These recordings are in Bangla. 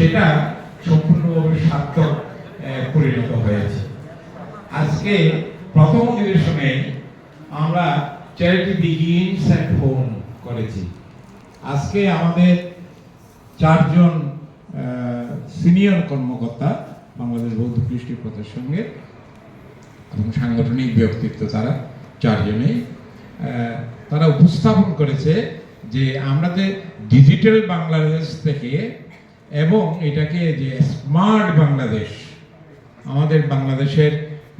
সেটা সম্পূর্ণভাবে সার্থক পরিণত হয়েছে। আজকে প্রথম অধিবেশনে আমরা চ্যারিটি বিগিনস অ্যাট হোম করেছি। আজকে আমাদের চারজন সিনিয়র কর্মকর্তা বাংলাদেশ বৌদ্ধ কৃষ্টি সঙ্গে এবং সাংগঠনিক ব্যক্তিত্ব তারা, চারজনেই তারা উপস্থাপন করেছে যে আমরা যে ডিজিটাল বাংলাদেশ থেকে এবং এটাকে যে স্মার্ট বাংলাদেশ, আমাদের বাংলাদেশের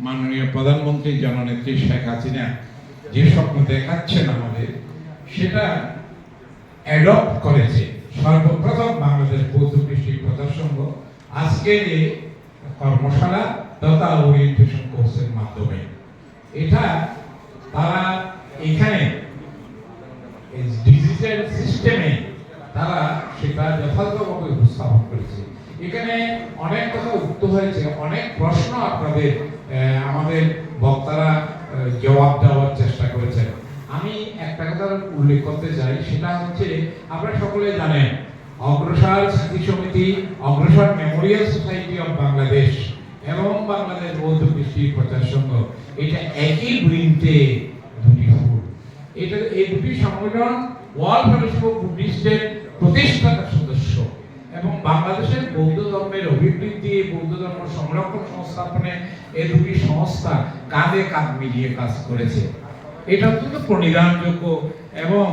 মাননীয় প্রধানমন্ত্রী জননেত্রী শেখ হাসিনা যে স্বপ্ন দেখাচ্ছেন আমাদের, সেটা অ্যাডপ্ট করেছে। সর্বপ্রথম বাংলাদেশ বৌদ্ধ কৃষি প্রচার সংঘ আজকের এই কর্মশালা তথা ওরিয়েন্টেশন কোর্সের মাধ্যমে। এটা তারা এখানে ডিজিটাল সিস্টেমে তারা সেটা যথাযথভাবে উপস্থাপন করেছে। এখানে অনেক কথা উক্ত হয়েছে, অনেক প্রশ্ন আপনাদের আমাদের বক্তারা জবাব দেওয়ার চেষ্টা করেছেন। আমি একটা কথা উল্লেখ করতে চাই, সেটা হচ্ছে আপনারা সকলে জানেন, অগ্রসর স্মৃতি সমিতি, অগ্রসর মেমোরিয়াল সোসাইটি অফ বাংলাদেশ এবং বাংলাদেশ বৌদ্ধ কৃষি প্রচার সংঘ, এটা একই বৃন্তে দুটি এটা, এই দুটি সংগঠন ওয়ার্ল্ড ফেলোশিপ অফ বুদ্ধিস্টের প্রতিষ্ঠাতা সদস্য এবং বাংলাদেশের বৌদ্ধ ধর্মের অভিবৃদ্ধি, বৌদ্ধ ধর্ম সংরক্ষণ সংস্থাপনে এ দুটি সংস্থা কাঁধে কাঁধ মিলিয়ে কাজ করেছে। এটা অত্যন্ত প্রণিধানযোগ্য এবং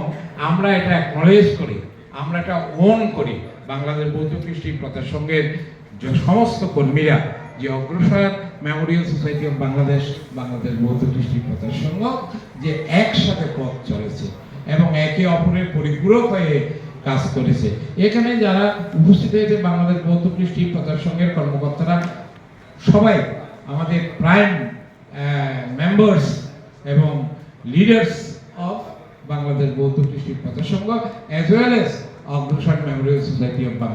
আমরা এটা অ্যাকনলেজ করি, আমরা এটা ওন করি। বাংলাদেশ বৌদ্ধ কৃষ্টি প্রথার সঙ্গে যে সমস্ত কর্মীরা যে Agrasar memorial society of Bangladesh Bangladesh Bauddha Kristi প্রথার সঙ্গ যে একসাথে পথ চলেছে এবং একে অপরের পরিপূরক হয়ে কাজ করেছে। এখানে যারা উপস্থিত হয়েছে বাংলাদেশ বৌদ্ধ কৃষ্টি প্রচার সংঘের কর্মকর্তারা, সবাই আমাদের প্রাইম মেম্বার্স এবং leaders of Bangladesh Bauddha Kristi Prachar Sangha as well as Agrasar memorial society of Bangladesh